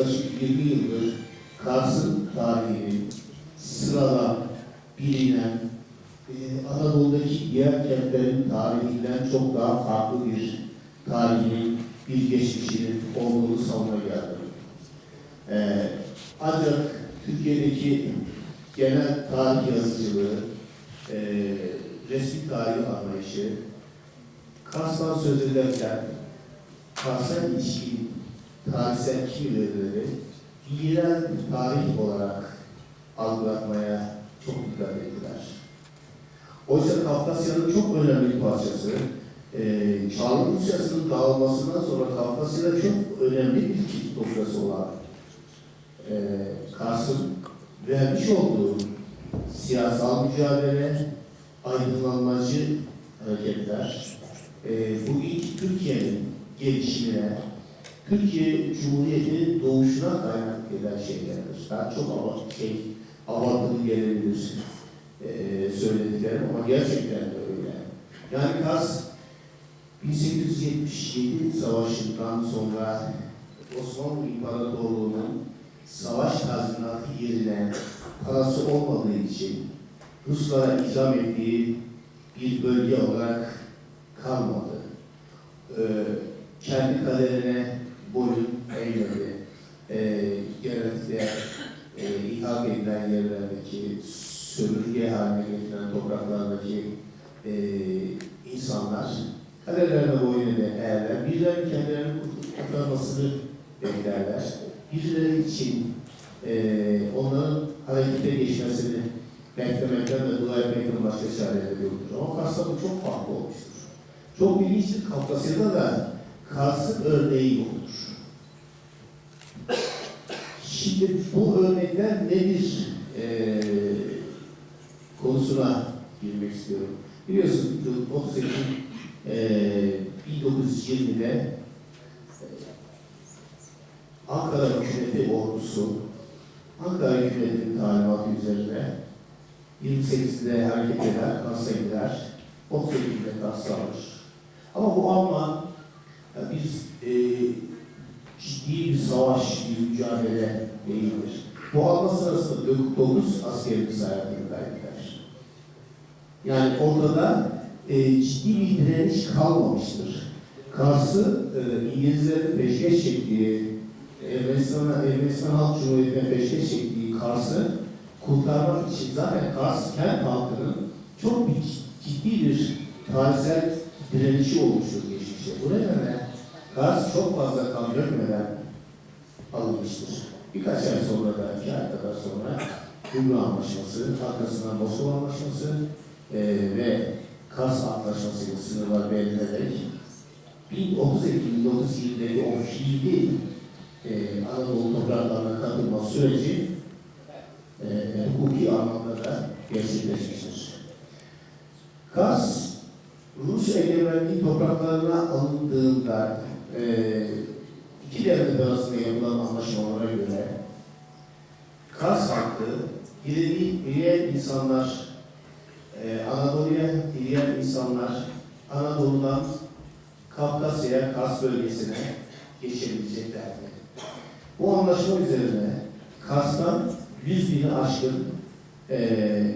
yaklaşık 20 yıldır Kars'ın tarihini sıralan, bilinen, e, Anadolu'daki diğer kentlerin tarihinden çok daha farklı bir tarihinin, bir geçmişinin olduğunu savunmaya geldim. E, ancak Türkiye'deki genel tarih yazıcılığı, e, resmi tarih anlayışı, Kars'tan söz ederken Kars'a ilişkin tarihsel kimlikleri yerel tarih olarak algılatmaya çok dikkat ettiler. Oysa Kafkasya'nın çok önemli bir parçası, e, Çağlı Rusyası'nın dağılmasından sonra Kafkasya'da çok önemli bir kilit noktası olan e, Kars'ın vermiş olduğu siyasal mücadele, aydınlanmacı hareketler, e, bu ilk Türkiye'nin gelişimine, Türkiye Cumhuriyeti'nin doğuşuna kaynak eden şeylerdir. Daha çok ama şey, abartılı gelebilir e, söylediklerim ama gerçekten de öyle. Yani Kars 1877 Savaşı'ndan sonra Osmanlı İmparatorluğu'nun savaş tazminatı yerine parası olmadığı için Ruslara ikram ettiği bir bölge olarak kalmadı. Ee, kendi kaderine boyun eğmedi. Ee, genellikle e, ithal edilen yerlerdeki sömürge haline getirilen topraklardaki e, insanlar kaderlerine boyun eğerler. Birilerinin kendilerini kurtarmasını beklerler. Birileri için e, onların harekete geçmesini beklemekten ve dua etmekten başka çareleri yoktur. Ama Kars'ta bu çok farklı olmuştur. Çok ilginçtir. Kafkasya'da da Kars'ın örneği yoktur. Şimdi bu örnekler nedir e, konusuna girmek istiyorum. Biliyorsunuz 30 Ekim e, 1920'de e, Ankara hükümeti ordusu Ankara hükümetinin talimatı üzerine 28'de hareket eder, Kars'a gider, 38'de Kars'a alır. Ama bu Alman e, bir e, ciddi bir savaş, bir mücadele değildir. Bu alma sırasında 9 askerimiz hayatını kaybeder. Yani ortada e, ciddi bir direniş kalmamıştır. Kars'ı e, İngilizlerin peşkeş çektiği, Ermenistan'a, Ermenistan Halk Cumhuriyeti'ne peşkeş çektiği Kars'ı kurtarmak için zaten Kars kent halkının çok bir ciddi bir tarihsel direnişi olmuştur geçmişte. Bu nedenle Kars çok fazla kan dökmeden alınmıştır. Birkaç ay sonra da, iki ay kadar sonra Gümrük Anlaşması, arkasından Moskova Anlaşması e, ve Kars Antlaşması ile sınırlar belirlenerek 1030 Ekim 1920'deki o fiili e, Anadolu topraklarına katılma süreci e, hukuki anlamda da gerçekleşmiştir. Kars, Rus egemenliği topraklarına alındığında e, iki devlet arasında yapılan anlaşmalara göre Kars halkı dilediği dileyen insanlar e, Anadolu'ya dileyen insanlar Anadolu'dan Kafkasya'ya, Kars bölgesine geçebileceklerdi. Bu anlaşma üzerine Kars'tan 100 bini aşkın e,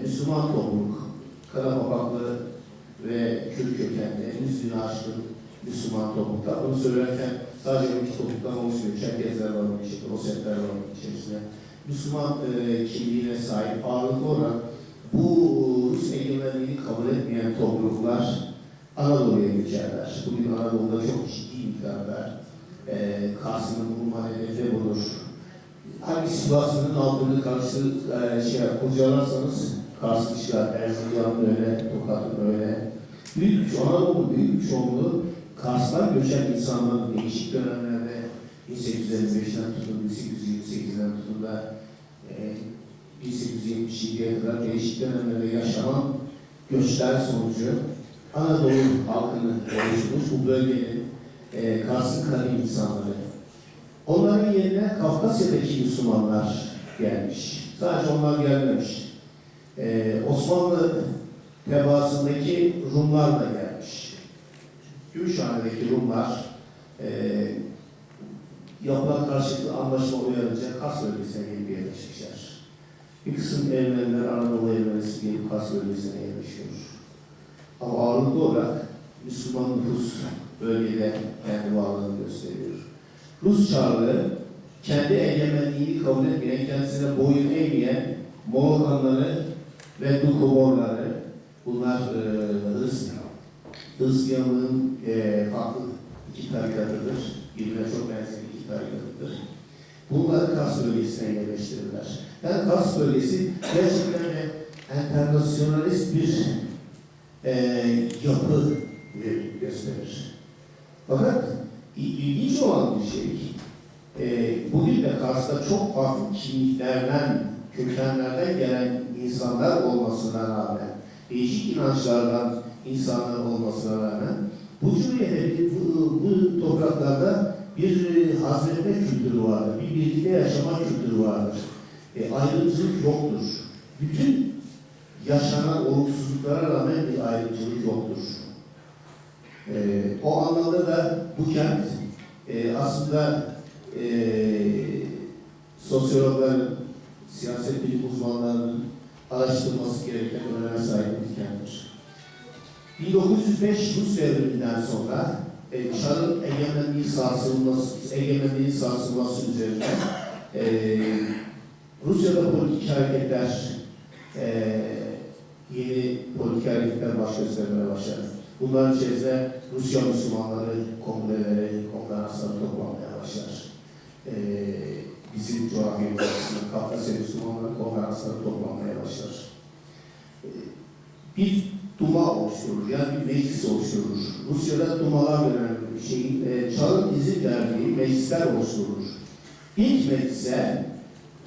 Müslüman topluluk, Karapapaklı ve Kürt kökenli 100 bini aşkın Müslüman topluluklar. Bunu söylerken sadece iki topluluktan oluşmuyor. Çerkezler var bunun içinde, Osetler var içerisinde. Müslüman e, kimliğine sahip ağırlıklı olarak bu Rus egemenliğini kabul etmeyen topluluklar Anadolu'ya geçerler. Bugün Anadolu'da çok ciddi miktarda e, Kasım'ın bulunma hedefi budur. Hangi Sivas'ın altını karşı e, şey kurcalarsanız Kars'ın işgal, Erzincan'ın öyle, Tokat'ın öyle. Büyük bir Anadolu büyük bir çoğunluğu Kars'tan göçen insanların değişik dönemlerde 1855'ten tutun 1828'den tutun da e, 1877'ye kadar değişik dönemlerde yaşanan göçler sonucu Anadolu halkını oluşturmuş bu bölgenin e, Kars'ın kadim insanları. Onların yerine Kafkasya'daki Müslümanlar gelmiş. Sadece onlar gelmemiş. E, Osmanlı tebaasındaki Rumlar da gelmiş. Gümüşhane'deki Rumlar e, yapılan karşılıklı anlaşma uyarınca Kars bölgesine gelip yerleşmişler. Bir kısım Ermeniler Anadolu Ermenisi gelip Kars bölgesine yerleşiyor. Ama ağırlıklı olarak Müslüman nüfus bölgede kendi varlığını gösteriyor. Rus Çarlığı kendi egemenliğini kabul etmeyen, kendisine boyun eğmeyen Moğolları ve Dukoborları bunlar e, Hristiyan. Hristiyanlığın e, farklı iki tarikatıdır. Birbirine çok benzer iki tarikatıdır. Bunları Kars bölgesine yerleştirirler. Yani Kars bölgesi gerçekten de internasyonalist bir e, yapı gösterir. Fakat il- ilginç olan bir şey, e, bugün de Kars'ta çok farklı kimliklerden, kökenlerden gelen insanlar olmasına rağmen, değişik inançlardan insanlar olmasına rağmen, bu cumhuriyette, bu, bu topraklarda bir e, hazmetme kültürü vardır, bir birlikte yaşama kültürü vardır. E, ayrımcılık yoktur. Bütün yaşanan olumsuzluklara rağmen bir ayrımcılık yoktur. E, o anlamda da bu kent e, aslında e, sosyologların, siyaset bilim uzmanlarının araştırması gereken öneme sahip bir kenttir. 1905 Rus devriminden sonra e, Çar'ın egemenliği sarsılması, egemenliği sarsılması üzerine e, Rusya'da politik hareketler e, yeni politik hareketler baş göstermeye başladı. Bunların içerisinde Rusya Müslümanları kongreleri, konferansları toplanmaya başlar. E, bizim coğrafyamız Kafkasya Müslümanları konferansları toplanmaya başlar. E, bir Duma oluşturur, yani bir meclis oluşturur. Rusya'da Dumalar denen şey, e, Çar'ın izin verdiği meclisler oluşturulur. İlk meclise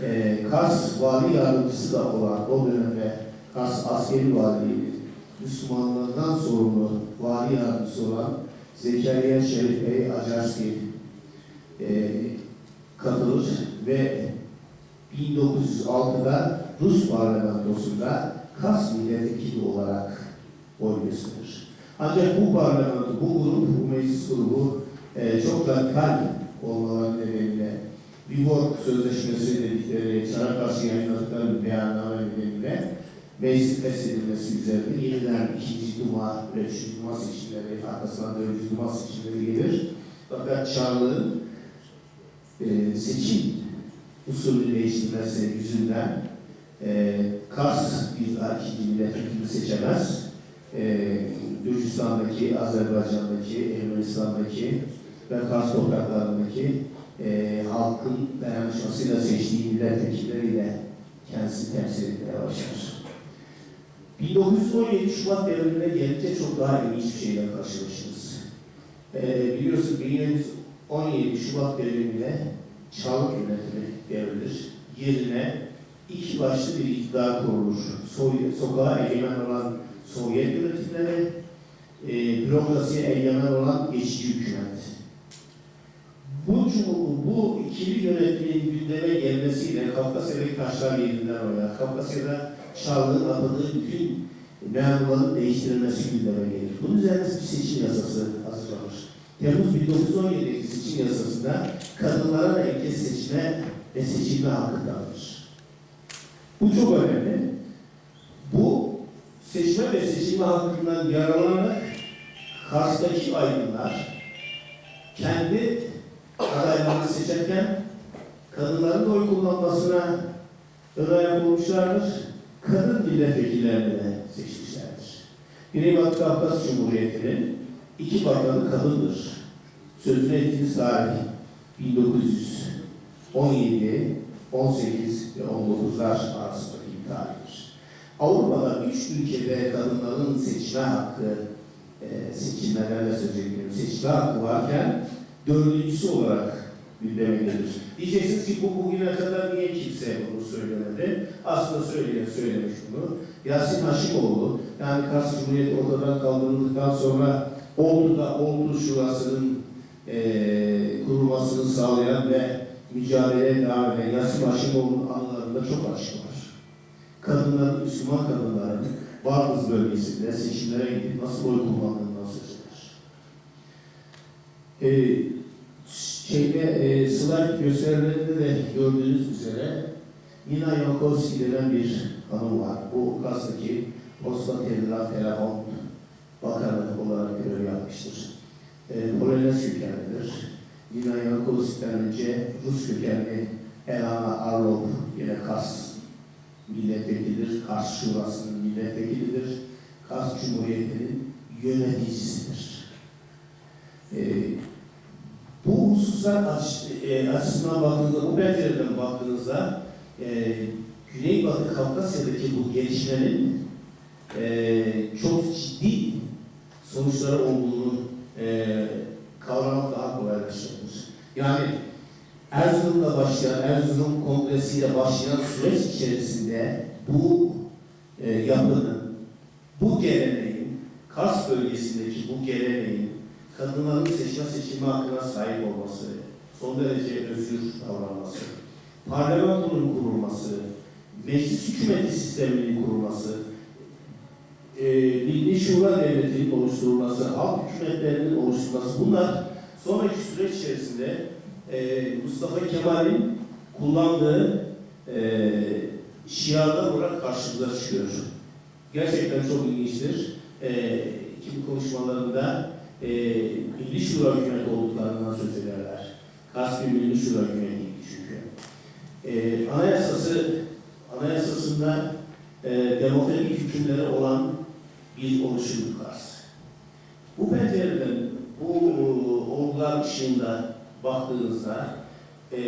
e, Kars Vali Yardımcısı da olan o dönemde Kars Askeri Valiliği, Müslümanlardan sorumlu Vali Yardımcısı olan Zekeriya Şerif Bey Acarski e, katılır ve 1906'da Rus parlamentosunda Kars milletvekili olarak gösterir. Ancak bu parlamento, bu grup, bu meclis grubu e, çok radikal olmaları nedeniyle Viborg Sözleşmesi dedikleri çara karşı yayınladıkları bir beyanname nedeniyle meclisin feshedilmesi üzerine yeniden ikinci Duma ve üçüncü Duma seçimleri, arkasından dördüncü Duma seçimleri gelir. Fakat Çarlı'nın e, seçim usulü değiştirmesi yüzünden e, Kars bir ikinci milletvekili seçemez. E, Gürcistan'daki, Azerbaycan'daki, Ermenistan'daki ve Kars topraklarındaki e, halkın dayanışmasıyla seçtiği milletvekilleriyle kendisini temsil etmeye başlar. 1917 Şubat devrimine gelince çok daha ilginç bir şeyle karşılaşırız. E, biliyorsunuz 17 Şubat devrimine Çarlık yönetimi devrilir. Yerine iki başlı bir iktidar kurulur. So sokağa egemen olan Sovyet yönetimleri, e, bürokrasiye egemen olan geçici hükümet. Bu, bu ikili yönetimin gündeme gelmesiyle Kafkasya'daki taşlar yerinden oynar. Kafkasya'da Çarlık'ın atadığı bütün memurların değiştirilmesi gündeme gelir. Bunun üzerine bir seçim yasası hazırlanır. Temmuz 1917'deki seçim yasasında kadınlara erkek seçme ve seçilme hakkı tanınır. Bu çok önemli. Bu seçme ve seçilme hakkından yararlanarak Kars'taki aydınlar kendi adaylarını seçerken kadınların da oy kullanmasına ön ayak olmuşlardır. Kadın milletvekillerini de seçmişlerdir. Güneybatı Kafkas Cumhuriyeti'nin iki bakanı kadındır. Sözünü ettiğiniz tarih 1917, 18 ve 19'lar arasındaki bir tarihtir. Avrupa'da üç ülkede kadınların seçme hakkı, e, seçilmelerle söz ediyorum, seçme hakkı varken dördüncüsü olarak gündeme gelir. Diyeceksiniz ki bu bugüne kadar niye kimse bunu söylemedi? Aslında söyleyen söylemiş bunu. Yasin Haşimoğlu, yani Kars Cumhuriyeti ortadan kaldırıldıktan sonra Ordu'da Ordu Şurası'nın e, kurulmasını sağlayan ve mücadeleye devam eden Yasin Haşimoğlu'nun anılarında çok açık var. Kadınların, Müslüman kadınların Bardız bölgesinde seçimlere gidip nasıl oy kullandığından söz eder. E, Şeyde e, slide gösterilerinde de gördüğünüz üzere Nina Yankovski denen bir hanım var. Bu Kars'taki Posta Teminat Telefon Bakanı olarak görev yapmıştır. E, Polonez kökenlidir. Nina Yankovski'den önce Rus kökenli Elana Arlov yine Kars milletvekilidir. Kars Şurası'nın milletvekilidir. Kars Cumhuriyeti'nin yöneticisidir. E, bu hususlar e, açısından baktığınızda, bu pencereden baktığınızda e, Güneybatı Kafkasya'daki bu gelişmenin e, çok ciddi sonuçları olduğunu e, kavramak daha kolaylaştırılır. Yani Erzurum'da başlayan, Erzurum Kongresi'yle başlayan süreç içerisinde bu e, yapının, bu geleneğin, Kars bölgesindeki bu geleneğin kadınların seçme seçilme hakkına sahip olması, son derece özgür davranması, parlamentonun kurulması, meclis hükümeti sisteminin kurulması, e, Milli Şura Devleti'nin oluşturulması, halk hükümetlerinin oluşturulması bunlar sonraki süreç içerisinde e, Mustafa Kemal'in kullandığı e, şiarlar olarak karşımıza çıkıyor. Gerçekten çok ilginçtir. E, ki bu konuşmalarında e, Milli Şura Hükümeti olduklarından söz ederler. Kars bir Milli Şura Hükümeti'ydi çünkü. E, anayasası, anayasasında e, demokratik hükümleri olan bir oluşum Kars. Bu pencereden, bu e, olgular ışığında baktığınızda e,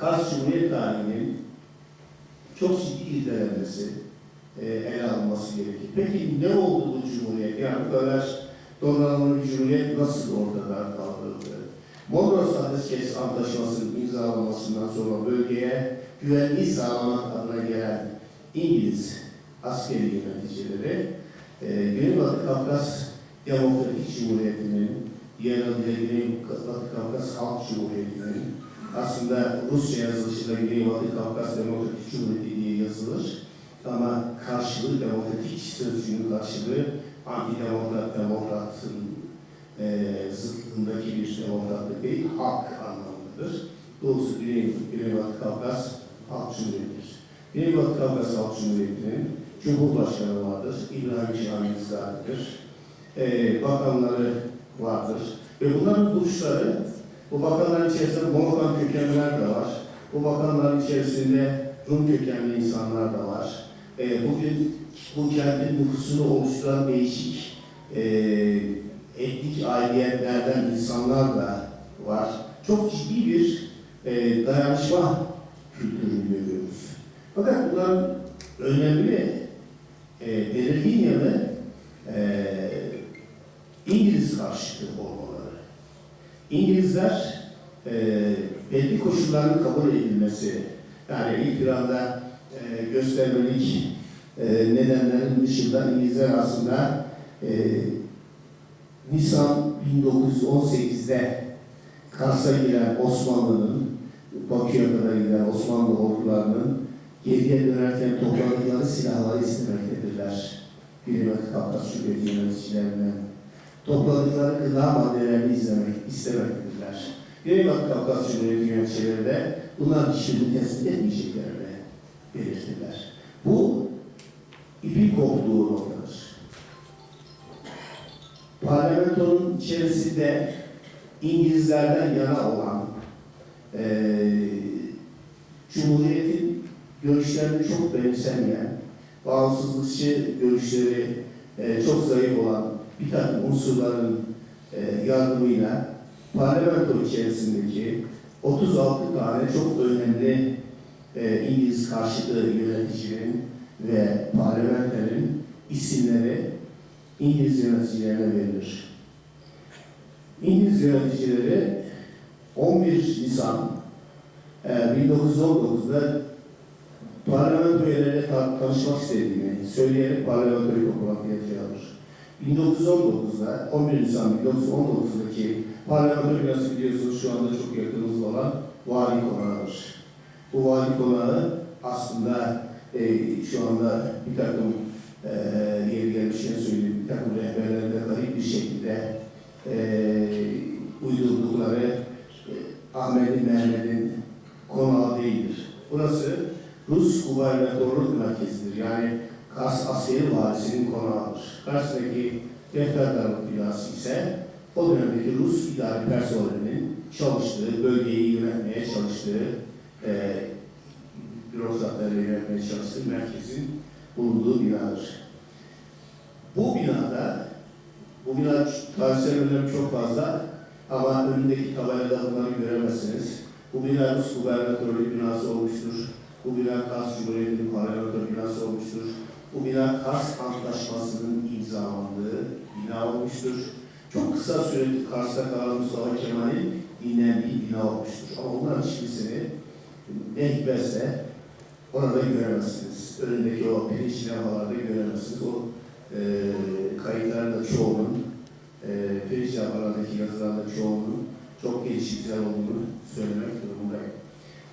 Kars Cumhuriyet tarihinin çok ciddi irdelenmesi, e, ele alınması gerekir. Peki ne oldu bu Cumhuriyet? Yani bu kadar donanımlı bir Cumhuriyet nasıl ortadan kaldırıldı? Mondros Ateşkes Antlaşması'nın imzalanmasından sonra bölgeye güvenliği sağlamak adına gelen İngiliz askeri yöneticileri e, Güneybatı Kafkas Demokratik Cumhuriyeti'nin adıyla Güneybatı Kafkas Halk Cumhuriyeti'nin aslında Rusça yazılışıyla Güneybatı Kafkas Demokratik Cumhuriyeti diye yazılır. Ama karşılığı demokratik sözcüğünün karşılığı antidemokrat demokratın e, zıttındaki bir demokratlık değil, halk anlamındadır. Doğrusu Güney, Güneybatı Kafkas Halk Cumhuriyeti'dir. Güneybatı Kafkas Halk Cumhuriyeti'nin Cumhurbaşkanı vardır, İbrahim Şahinzade'dir. E, bakanları vardır. Ve bunların duruşları, bu bakanların içerisinde Moğol kökenliler de var. Bu bakanların içerisinde Rum kökenli insanlar da var. E, bugün bu kentin nüfusunu oluşturan değişik e, etnik aidiyetlerden insanlar da var. Çok ciddi bir e, dayanışma kültürünü görüyoruz. Fakat bunların önemli e, belirgin yanı e, karşıtı olmaları. İngilizler e, belli koşulların kabul edilmesi, yani ilk planda e, göstermelik e, nedenlerin dışında İngilizler aslında e, Nisan 1918'de Kars'a giren Osmanlı'nın, Bakü'ye kadar giden Osmanlı ordularının geriye dönerken topladıkları silahları istemektedirler. Güneybatı Kafkas Cumhuriyeti yöneticilerinden. Topladıkları gıda maddelerini izlemek istemektedirler. Güneybatı Kafkas Cumhuriyeti yöneticileri de bunların işini tespit etmeyeceklerini belirtirler. Bu ipin koptuğu noktadır. Parlamentonun içerisinde İngilizlerden yana olan eee Cumhuriyet'in görüşlerini çok benimsemeyen, bağımsızlıkçı görüşleri eee, çok zayıf olan bir takım unsurların eee, yardımıyla parlamento içerisindeki 36 tane çok önemli e, İngiliz karşıtı yöneticinin ve parlamenterin isimleri İngiliz yöneticilerine verilir. İngiliz yöneticileri 11 Nisan e, 1919'da parlamento üyeleriyle ta- tanışmak istediğini söyleyerek parlamentoyu toplantıya çağırır. 1919'da 11 Nisan 1919'daki parlamento binası biliyorsunuz şu anda çok yakınımızda olan vali konağıdır. Bu vali konağı aslında e, şu anda bir takım e, yeri gelmişken söyleyeyim, bir takım rehberlerinde garip bir şekilde e, uydurdukları e, Ahmet'in, Mehmet'in konağı değildir. Burası Rus gubernatorluk merkezidir. Yani Kars askeri valisinin konağıdır. Kars'taki defterdarlık binası ise o dönemdeki Rus idari personelinin çalıştığı, bölgeyi yönetmeye çalıştığı, e, bürokratları yönetmeye çalıştığı merkezin bulunduğu binadır. Bu binada, bu bina tarihsel önemi çok fazla ama önündeki tabelada bunları göremezsiniz. Bu bina Rus gubernatörlüğü binası olmuştur. Bu bina Kars Cumhuriyeti'nin parlamento binası olmuştur. Bu bina Kars Antlaşması'nın imzalandığı bina olmuştur. Çok kısa süreli Kars'ta kalan Mustafa Kemal'in dinlendiği bina olmuştur. Ama bunların hiçbirisini ne hikmetse orada göremezsiniz. Önündeki o pirinç levhalarda göremezsiniz. O e, kayıtların da çoğunun, e, pirinç levhalardaki yazıların da çoğunun çok gelişimsel olduğunu söylemek durumundayım.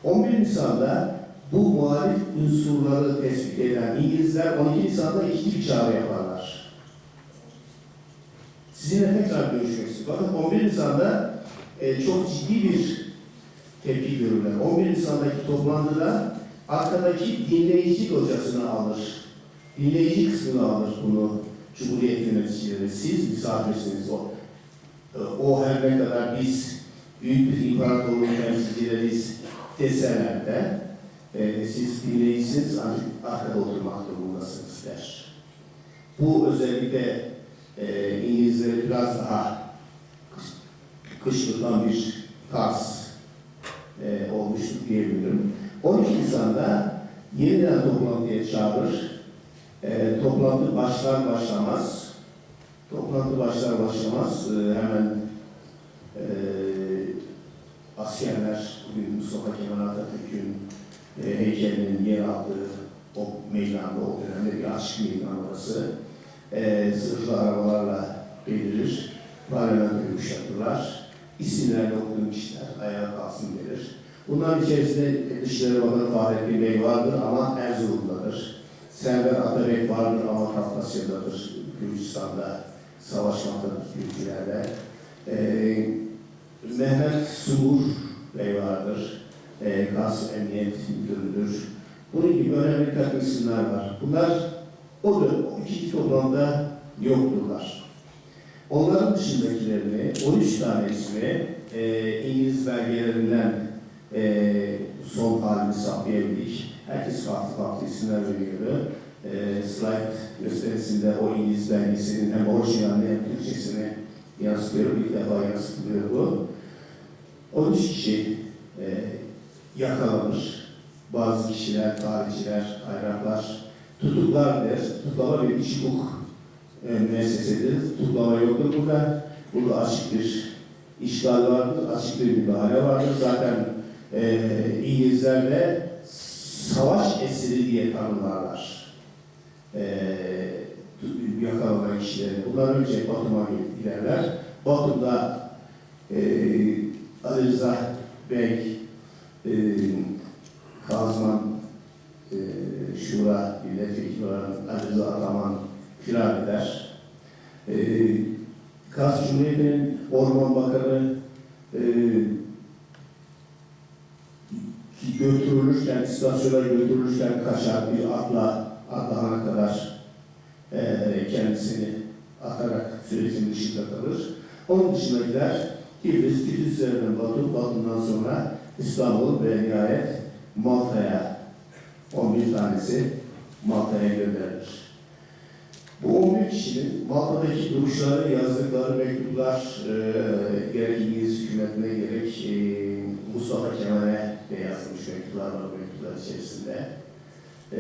11 Nisan'da bu muhalif unsurları tespit eden İngilizler 12 Nisan'da iki bir çağrı yaparlar. Sizinle tekrar görüşmek istiyorum. Bakın 11 Nisan'da e, çok ciddi bir tepki görürler. 11 Nisan'daki toplantıda arkadaki dinleyici dosyasını alır. Dinleyici kısmını alır bunu Cumhuriyet yöneticileri. Siz misafirsiniz o. E, O her ne kadar biz büyük bir imparatorluğun temsilcileriyiz deseler de e, siz dinleyicisiniz ancak arkada oturmak durumundasınız der. Bu özellikle e, İngilizleri biraz daha kışkırtan bir tarz e, olmuştur diyebilirim. 12 Nisan'da yeniden toplantıya çağırır. E, toplantı başlar başlamaz, toplantı başlar başlamaz e, hemen e, askerler, bugün Mustafa Kemal Atatürk'ün e, heykelinin yer aldığı o meydanda, o dönemde bir aşk meydanı orası. E, zırhlı arabalarla belirir, parlamentoyu kuşatırlar. İsimlerini okuduğum kişiler ayağa kalsın gelir. Bunların içerisinde Dışişleri Bakanı Fahrettin Bey vardır ama Erzurum'dadır. Server Atabek vardır ama Kafkasya'dadır. Gürcistan'da savaşmaktadır Türkçülerle. Ee, Mehmet Sungur Bey vardır. Ee, Kars Emniyet Müdürü'dür. Bunun gibi önemli bir takım isimler var. Bunlar o, o ikinci toplamda yokturlar. Onların dışındakilerini, 13 tane ismi e, İngiliz belgelerinden e, son halini saklayabildik. Herkes farklı farklı isimler veriyordu. E, slide gösterisinde o İngiliz belgesinin hem orijinalini hem Türkçesini yansıtıyor. İlk defa yansıtılıyor bu. 13 kişi e, yakalanır. Bazı kişiler, tarihçiler, kaynaklar tutuklar der. Tutuklama bir iş hukuk e, müessesedir. Tutuklama yoktur burada. Burada açık bir işgal vardır, açık bir müdahale vardır. Zaten e, İngilizler de savaş esiri diye tanımlarlar. E, yakalanan kişileri. Bunlar önce Batum'a giderler. Batum'da e, Ali Rıza Bey, e, Kazman, e, Şura milletvekili olan Ali Ataman firar eder. E, Kars Cumhuriyeti'nin Orman Bakanı e, götürülürken, istasyona götürülürken kaçar bir atla, Ardahan'a kadar e, kendisini atarak sürecin dışında kalır. Onun dışındakiler Tiflis, Tiflis üzerinden Batum, Batum'dan sonra İstanbul ve nihayet Malta'ya 11 tanesi Malta'ya gönderilir. Bu 11 kişinin Malta'daki duruşları, yazdıkları mektuplar e, gerek İngiliz hükümetine gerek e, Mustafa Kemal'e de yazılmış mektuplar var mektuplar içerisinde. E,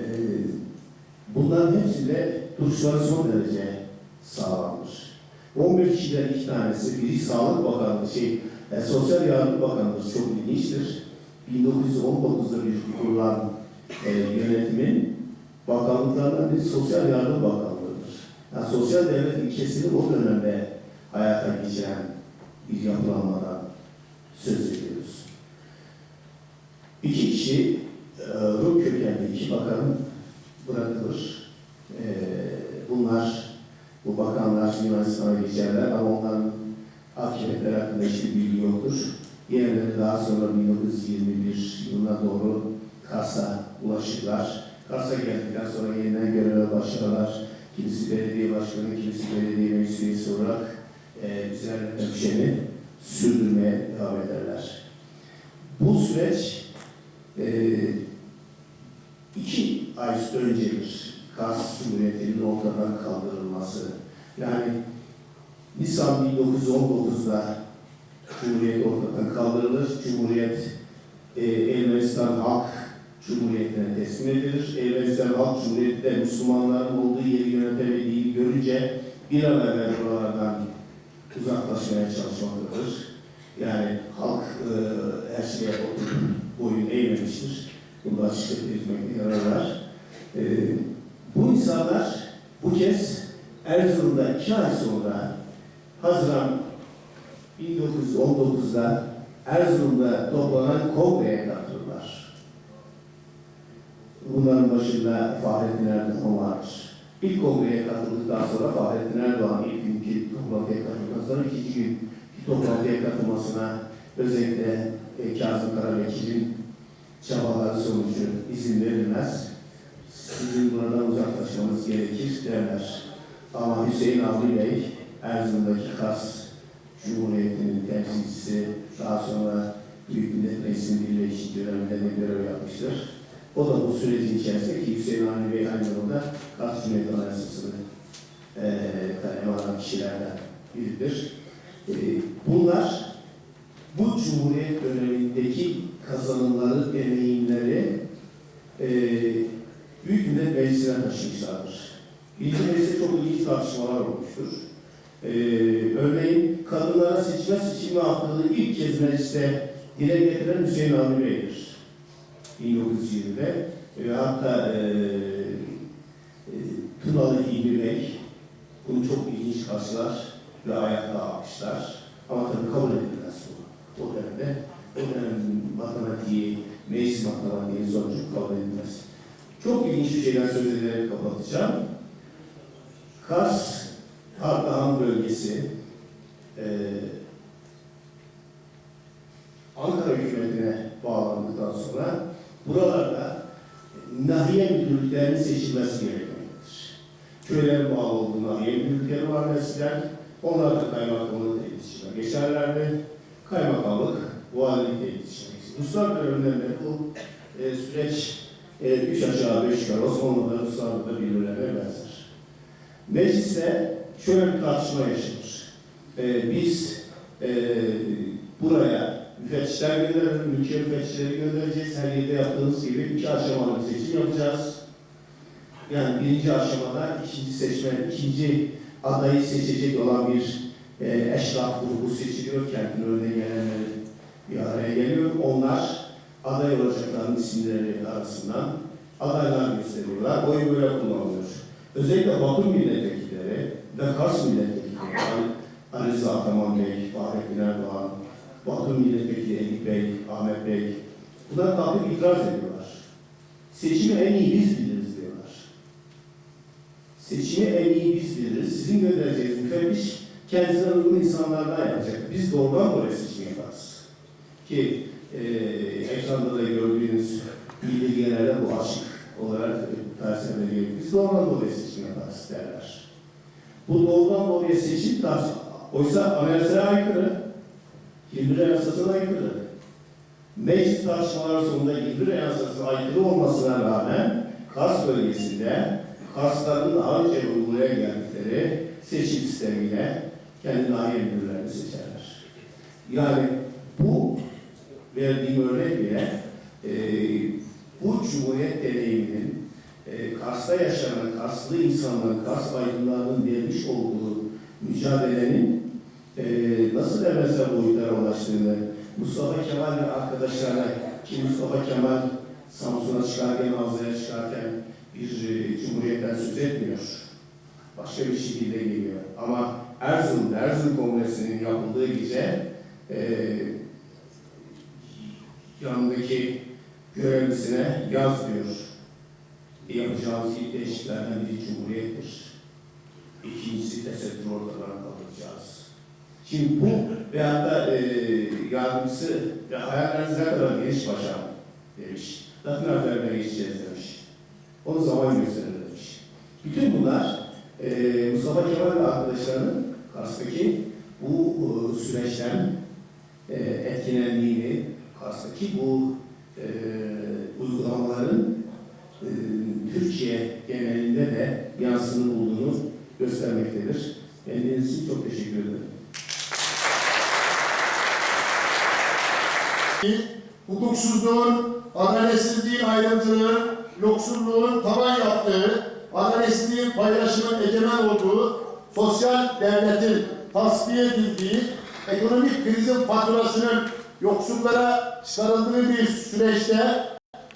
bunların hepsinde duruşları son derece sağlamdır. 11 kişiden iki tanesi, biri Sağlık Bakanlığı, şey, e, Sosyal Yardım Bakanlığı çok ilginçtir. 1919'da bir kurulan e, yönetimin bakanlıklarından biri Sosyal Yardım Bakanlığı'dır. Yani sosyal devlet ilkesini o dönemde hayata geçiren bir yapılanmadan söz ediyoruz. İki kişi e, Rum kökenli iki bakan bırakılır. E, bunlar, bu bakanlar Yunanistan'a geçerler ama onların akıbetleri hakkında hiçbir bilgi yoktur. Diğerleri daha sonra 1921 yılına doğru Kars'a ulaşırlar. Kars'a geldikten sonra yeniden göreve başlarlar. Kimisi belediye başkanı, kimisi belediye meclis üyesi olarak e, üzerine düşeni sürdürmeye devam ederler. Bu süreç e, iki ay öncedir Kars Cumhuriyeti'nin ortadan kaldırılması. Yani Nisan 1919'da Cumhuriyet ortadan kaldırılır. Cumhuriyet e, Ermenistan Halk Cumhuriyeti'ne teslim edilir. Ermenistan Halk Cumhuriyeti de Müslümanların olduğu yeri yönetemediğini görünce bir an evvel buralardan uzaklaşmaya çalışmaktadır. Yani halk e, her şeye boyun eğmemiştir. Bunu da açıkça belirtmekte yarar var. E, bu insanlar bu kez Erzurum'da iki ay sonra Haziran 1919'da Erzurum'da toplanan kongreye katılırlar. Bunların başında Fahrettin Erdoğan vardır. İlk kongreye katıldıktan sonra Fahrettin Erdoğan ilk günkü toplantıya katıldıktan sonra ikinci gün toplantıya katılmasına özellikle e, Kazım Karabekir'in çabaları sonucu izin verilmez. Sizin buradan uzaklaşmanız gerekir derler. Ama Hüseyin Avni Bey, Erzurum'daki Kars Cumhuriyeti'nin temsilcisi, daha sonra Büyük Millet Meclisi'nin birleşik döneminde de görev yapmıştır. O da bu sürecin içerisinde ki Hüseyin Avni Bey aynı zamanda Kars Cumhuriyeti Anayasası'nı kaleme alan kişilerden biridir. Eee, bunlar bu Cumhuriyet dönemindeki kazanımları, deneyimleri eee Büyük Millet Meclisi'ne taşımışlardır. Birinci mecliste çok ilginç tartışmalar olmuştur. Ee, örneğin kadınlara seçme seçilme hakkını ilk kez mecliste dile getiren Hüseyin Avni Bey'dir. 1920'de ve hatta e, e, Hilmi Bey bunu çok ilginç karşılar ve ayakta almışlar. Ama tabii kabul edilmez bu. O dönemde o dönem matematiği, meclis matematiği sonucu kabul edilmez. Çok ilginç bir şeyden söz ederek kapatacağım. Kars, Ardahan bölgesi, eee Ankara hükümetine bağlandıktan sonra buralarda nahiye müdürlüklerinin seçilmesi gerekmektedir. Köylere bağlı olduğu nahiye müdürlükleri var eskiden. Onlar da kaymakamlıkla iletişime geçerlerdi. Kaymakamlık, valilikle iletişime geçti. Ruslar dönemlerinde bu e, süreç e, üç aşağı beş yukarı Osmanlı'da Ruslar'da da birbirlerine benzer. Mecliste şöyle bir tartışma yaşanır. E, biz e, buraya müfettişler gönderelim, mülkiye müfettişleri göndereceğiz. Her yerde yaptığımız gibi iki aşamalı bir seçim yapacağız. Yani birinci aşamada ikinci seçmen, ikinci adayı seçecek olan bir e, eşraf grubu seçiliyor. Kentin önüne gelenler bir araya geliyor. Onlar aday olacakların isimleri arasından adaylar gösteriyorlar. Oy böyle kullanılıyor. Özellikle Batum milletvekilleri ve Kars milletvekilleri, yani Rıza Ataman Bey, Fahrettin Erdoğan, Batum milletvekili Elik Bey, Ahmet Bey, bunlar kalkıp itiraz ediyorlar. Seçimi en iyi biz biliriz diyorlar. Seçimi en iyi biz biliriz. Sizin göndereceğiniz müfettiş kendisine uygun insanlardan yapacak. Biz doğrudan doğruya seçim yaparız. Ki e, ekranda da gördüğünüz bilgilerle bu açık olarak felsefe ediyor. Biz doğrudan doğruya seçim yaparız derler. Bu doğrudan doğruya seçim tarz, oysa anayasaya aykırı, 21 Anayasası'na aykırı. Meclis tartışmaları sonunda 21 Anayasası'na aykırı olmasına rağmen Kars bölgesinde Karsların daha önce uygulaya geldikleri seçim sistemiyle kendi müdürlerini seçerler. Yani bu verdiğim örnek bile e, bu Cumhuriyet deneyiminin e, Kars'ta Karslı insanların, Kars aydınlarının vermiş olduğu mücadelenin e, nasıl evrensel boyutlara ulaştığını Mustafa Kemal ve arkadaşlarına ki Mustafa Kemal Samsun'a çıkarken, Havza'ya çıkarken bir e, cumhuriyetten söz etmiyor. Başka bir şekilde geliyor. Ama Erzurum, Erzurum Kongresi'nin yapıldığı gece e, yanındaki görevlisine yaz diyor. Yapacağımız ilk değişikliklerden biri Cumhuriyettir. İkincisi tesettür ortadan kaldıracağız. Şimdi bu Veyahut da e, yardımcısı ya hayalleriniz ne kadar geniş paşam demiş. Latin harflerine geçeceğiz demiş. Onu zaman gösterir demiş. Bütün bunlar e, Mustafa Kemal ve arkadaşlarının Kars'taki bu e, süreçten e, etkilendiğini, Kars'taki bu e, uygulamaların e, Türkiye genelinde de yansının olduğunu göstermektedir. Kendiniz için çok teşekkür ederim. hukuksuzluğun, adaletsizliğin ayrımcılığı, yoksulluğun tavan yaptığı, adaletsizliğin paylaşımın egemen olduğu, sosyal devletin tasfiye edildiği, ekonomik krizin faturasının yoksullara çıkarıldığı bir süreçte